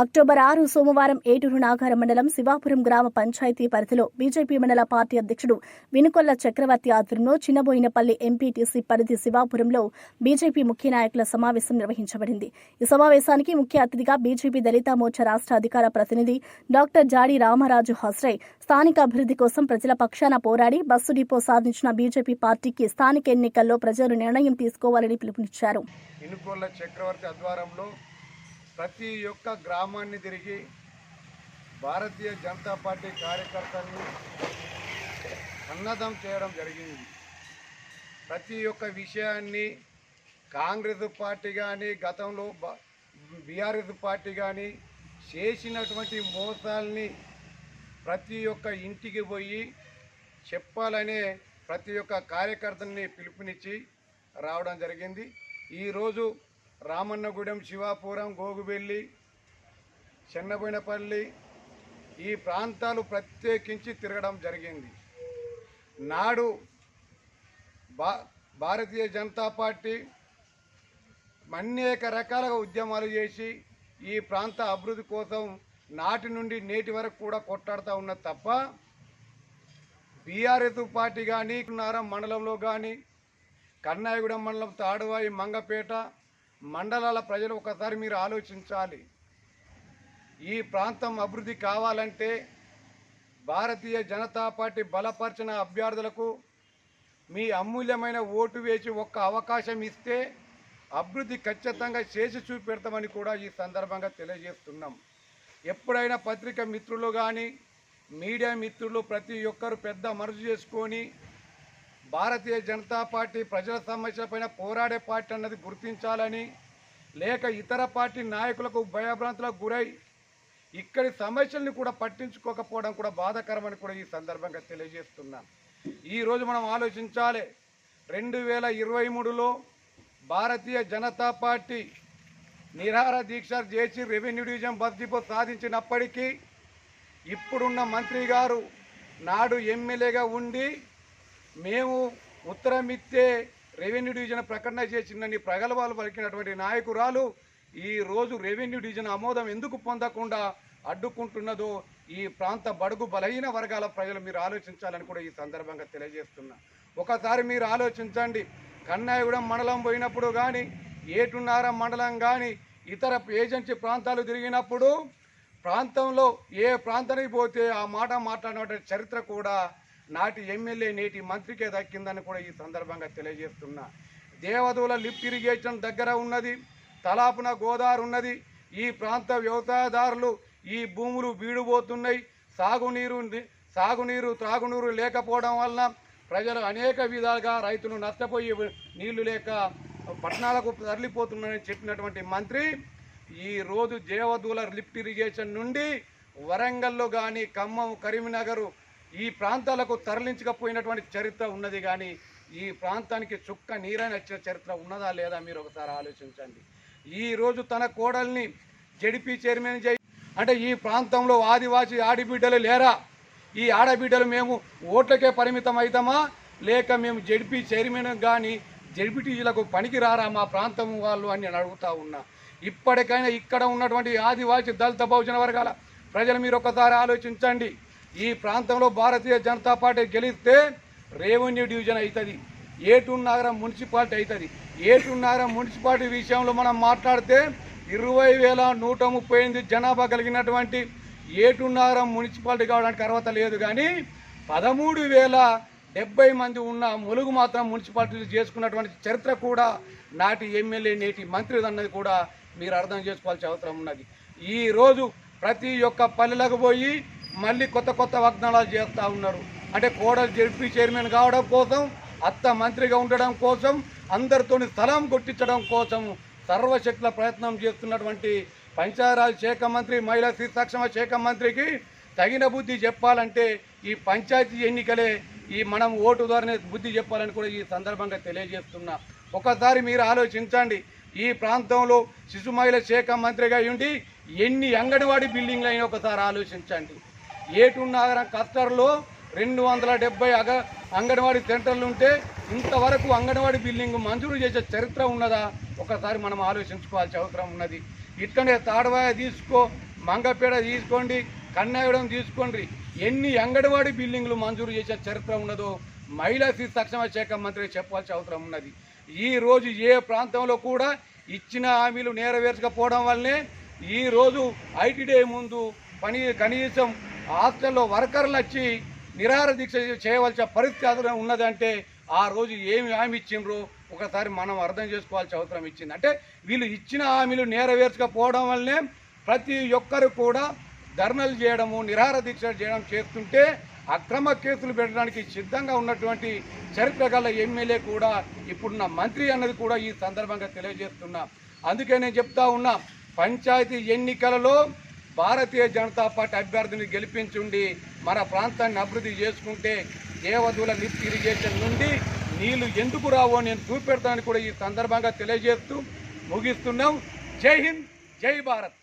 October ఆరు సోమవారం ఏటూరు నాగారం మండలం శివాపురం గ్రామ పంచాయతీ పరిధిలో బీజేపీ మండల పార్టీ అధ్యక్షుడు వినుకొల్ల చక్రవర్తి ఆధ్వర్యంలో చిన్నబోయినపల్లి ఎంపీటీసీ పరిధి శివాపురంలో బీజేపీ ముఖ్య నాయకుల సమావేశం నిర్వహించబడింది. ఈ సమావేశానికి ముఖ్య అతిథిగా బీజేపీ దళిత మోర్చా రాష్ట్ర అధికార ప్రతినిధి డాక్టర్ జాడి రామరాజు హాస్రై స్థానిక అభివృద్ధి కోసం ప్రజల పక్షాన పోరాడి బస్సు డిపో సాధించిన బీజేపీ పార్టీకి స్థానిక ఎన్నికల్లో ప్రజలు నిర్ణయం తీసుకోవాలని పిలుపునిచ్చారు. చక్రవర్తి ఆధ్వర్యంలో ప్రతి ఒక్క గ్రామాన్ని తిరిగి భారతీయ జనతా పార్టీ కార్యకర్తల్ని సన్నద్ధం చేయడం జరిగింది. ప్రతి ఒక్క విషయాన్ని కాంగ్రెస్ పార్టీ కానీ గతంలో బీఆర్ఎస్ పార్టీ కానీ చేసినటువంటి మోసాల్ని ప్రతి ఒక్క ఇంటికి పోయి చెప్పాలనే ప్రతి ఒక్క కార్యకర్తల్ని పిలుపునిచ్చి రావడం జరిగింది. ఈరోజు రామన్నగూడెం శివాపురం గోగుబెల్లి చెన్నబోయినపల్లి ఈ ప్రాంతాలు ప్రత్యేకించి తిరగడం జరిగింది. నాడు భా భారతీయ జనతా పార్టీ అనేక రకాలుగా ఉద్యమాలు చేసి ఈ ప్రాంత అభివృద్ధి కోసం నాటి నుండి నేటి వరకు కూడా కొట్లాడుతూ ఉన్నది తప్ప బీఆర్ఎస్ పార్టీ కానీ నారం మండలంలో కానీ కన్నాయగూడెం మండలం తాడువాయి మంగపేట మండలాల ప్రజలు ఒకసారి మీరు ఆలోచించాలి. ఈ ప్రాంతం అభివృద్ధి కావాలంటే భారతీయ జనతా పార్టీ బలపరిచిన అభ్యర్థులకు మీ అమూల్యమైన ఓటు వేసి ఒక్క అవకాశం ఇస్తే అభివృద్ధి ఖచ్చితంగా చేసి చూపెడతామని కూడా ఈ సందర్భంగా తెలియజేస్తున్నాం. ఎప్పుడైనా పత్రిక మిత్రులు కానీ మీడియా మిత్రులు ప్రతి ఒక్కరు పెద్ద మనసు చేసుకొని భారతీయ జనతా పార్టీ ప్రజల సమస్యలపైన పోరాడే పార్టీ అన్నది గుర్తించాలని లేక ఇతర పార్టీ నాయకులకు భయభ్రాంతులకు గురై ఇక్కడి సమస్యల్ని కూడా పట్టించుకోకపోవడం కూడా బాధాకరమని కూడా ఈ సందర్భంగా తెలియజేస్తున్నాం. ఈరోజు మనం ఆలోచించాలి రెండు వేల ఇరవై మూడులో భారతీయ జనతా పార్టీ నిరాహార దీక్ష చేసి రెవెన్యూ డివిజన్ బస్ డిపో సాధించినప్పటికీ ఇప్పుడున్న మంత్రి గారు నాడు ఎమ్మెల్యేగా ఉండి మేము ఉత్తరం ఇస్తే రెవెన్యూ డివిజన్ ప్రకటన చేసిందని ప్రగల్భాలు పలికినటువంటి నాయకురాలు ఈ రోజు రెవెన్యూ డివిజన్ ఆమోదం ఎందుకు పొందకుండా అడ్డుకుంటున్నదో ఈ ప్రాంత బడుగు బలహీన వర్గాల ప్రజలు మీరు ఆలోచించాలని కూడా ఈ సందర్భంగా తెలియజేస్తున్నా. ఒకసారి మీరు ఆలోచించండి. కన్నాయగూడెం మండలం పోయినప్పుడు కానీ ఏటున్నారం మండలం కానీ ఇతర ఏజెన్సీ ప్రాంతాలు తిరిగినప్పుడు ప్రాంతంలో ఏ ప్రాంతానికి పోతే ఆ మాట మాట్లాడిన చరిత్ర కూడా నాటి ఎమ్మెల్యే నేటి మంత్రికే దక్కిందని కూడా ఈ సందర్భంగా తెలియజేస్తున్నా. దేవదూల లిఫ్ట్ ఇరిగేషన్ దగ్గర ఉన్నది తలాపున గోదావరి ఉన్నది ఈ ప్రాంత వ్యవసాయదారులు ఈ భూములు బీడుపోతున్నాయి సాగునీరు సాగునీరు త్రాగునీరు లేకపోవడం వలన ప్రజలు అనేక విధాలుగా రైతులు నష్టపోయి నీళ్ళు లేక పట్టణాలకు తరలిపోతున్నారని చెప్పినటువంటి మంత్రి ఈ రోజు దేవదూల లిఫ్ట్ ఇరిగేషన్ నుండి వరంగల్లో కానీ ఖమ్మం కరీంనగర్ ఈ ప్రాంతాలకు తరలించకపోయినటువంటి చరిత్ర ఉన్నది కానీ ఈ ప్రాంతానికి చుక్క నీరైన వచ్చిన చరిత్ర ఉన్నదా లేదా మీరు ఒకసారి ఆలోచించండి. ఈరోజు తన కోడల్ని జడిపి చైర్మన్ చేయి అంటే ఈ ప్రాంతంలో ఆదివాసి ఆడిబిడ్డలు లేరా? ఈ ఆడబిడ్డలు మేము ఓట్లకే పరిమితం అవుతామా లేక మేము జడిపి చైర్మన్ కానీ జడిపిటీలకు పనికి రారా మా ప్రాంతం వాళ్ళు అని నేను అడుగుతా ఉన్నా. ఇప్పటికైనా ఇక్కడ ఉన్నటువంటి ఆదివాసి దళిత బహుజన వర్గాల ప్రజలు మీరు ఒకసారి ఆలోచించండి. ఈ ప్రాంతంలో భారతీయ జనతా పార్టీ గెలిస్తే రెవెన్యూ డివిజన్ అవుతుంది. ఏటూరు నగరం మున్సిపాలిటీ అవుతుంది. ఏటూరు నగరం మున్సిపాలిటీ విషయంలో మనం మాట్లాడితే ఇరవై వేల నూట ముప్పై ఎనిమిది జనాభా కలిగినటువంటి ఏటూరు నగరం మున్సిపాలిటీ కావడానికి అర్హత లేదు కానీ పదమూడు వేల డెబ్బై మంది ఉన్న ములుగు మాత్రం మున్సిపాలిటీలు చేసుకున్నటువంటి చరిత్ర కూడా నాటి ఎమ్మెల్యే నేటి మంత్రి అన్నది కూడా మీరు అర్థం చేసుకోవాల్సిన అవసరం ఉన్నది. ఈరోజు ప్రతి ఒక్క పల్లెలకు పోయి మళ్ళీ కొత్త కొత్త వాగ్దానాలు చేస్తూ ఉన్నారు. అంటే కోడలు జడ్పీ చైర్మన్ కావడం కోసం అత్త మంత్రిగా ఉండడం కోసం అందరితోని స్థలం కొట్టించడం కోసం సర్వశక్తుల ప్రయత్నం చేస్తున్నటువంటి పంచాయరాజ్ శాఖ మంత్రి మహిళా శిశు శాఖ మంత్రికి తగిన బుద్ధి చెప్పాలంటే ఈ పంచాయతీ ఎన్నికలే ఈ మనం ఓటు ద్వారానే బుద్ధి చెప్పాలని కూడా ఈ సందర్భంగా తెలియజేస్తున్నా. ఒకసారి మీరు ఆలోచించండి. ఈ ప్రాంతంలో శిశు మహిళ శాఖ మంత్రిగా ఉండి ఎన్ని అంగన్వాడీ బిల్డింగ్లు అయినా ఒకసారి ఆలోచించండి. ఏటు నాగరం కత్తర్లో రెండు వందల డెబ్బై అగ అంగన్వాడీ సెంటర్లు ఉంటే ఇంతవరకు అంగన్వాడీ బిల్డింగ్ మంజూరు చేసే చరిత్ర ఉన్నదా? ఒకసారి మనం ఆలోచించుకోవాల్సిన అవసరం ఉన్నది. ఇట్లనే తాడవాయ తీసుకో మంగపేడ తీసుకోండి కన్నాయడం తీసుకోండి. ఎన్ని అంగన్వాడీ బిల్డింగ్లు మంజూరు చేసే చరిత్ర ఉన్నదో మహిళా శిశు సంక్షేమ శాఖ మంత్రి చెప్పాల్సిన అవసరం ఉన్నది. ఈరోజు ఏ ప్రాంతంలో కూడా ఇచ్చిన హామీలు నెరవేర్చకపోవడం వల్లనే ఈరోజు రోజు ఐటీడీ ముందు పని కనీసం హాస్టల్లో వర్కర్లు వచ్చి నిరాహార దీక్ష చేయవలసిన పరిస్థితి ఉన్నదంటే ఆ రోజు ఏమి హామీ ఇచ్చిండ్రు? ఒకసారి మనం అర్థం చేసుకోవాల్సిన అవసరం ఇచ్చింది. అంటే వీళ్ళు ఇచ్చిన హామీలు నెరవేర్చకపోవడం వల్లనే ప్రతి ఒక్కరు కూడా ధర్నలు చేయడము నిరాహార దీక్ష చేయడం చేస్తుంటే అక్రమ కేసులు పెట్టడానికి సిద్ధంగా ఉన్నటువంటి చరిత్ర గల ఎమ్మెల్యే కూడా ఇప్పుడున్న మంత్రి అన్నది కూడా ఈ సందర్భంగా తెలియజేస్తున్నా. అందుకే నేను చెప్తా ఉన్నా పంచాయతీ ఎన్నికలలో భారతీయ జనతా పార్టీ అభ్యర్థిని గెలిపించుండి మన ప్రాంతాన్ని అభివృద్ధి చేసుకుంటే దేవదుల లిఫ్ట్ ఇరిగేషన్ నుండి నీళ్ళు ఎందుకు రావో నేను చూపెడతానని కూడా ఈ సందర్భంగా తెలియజేస్తూ ముగిస్తున్నాం. జై హింద్ జై భారత్.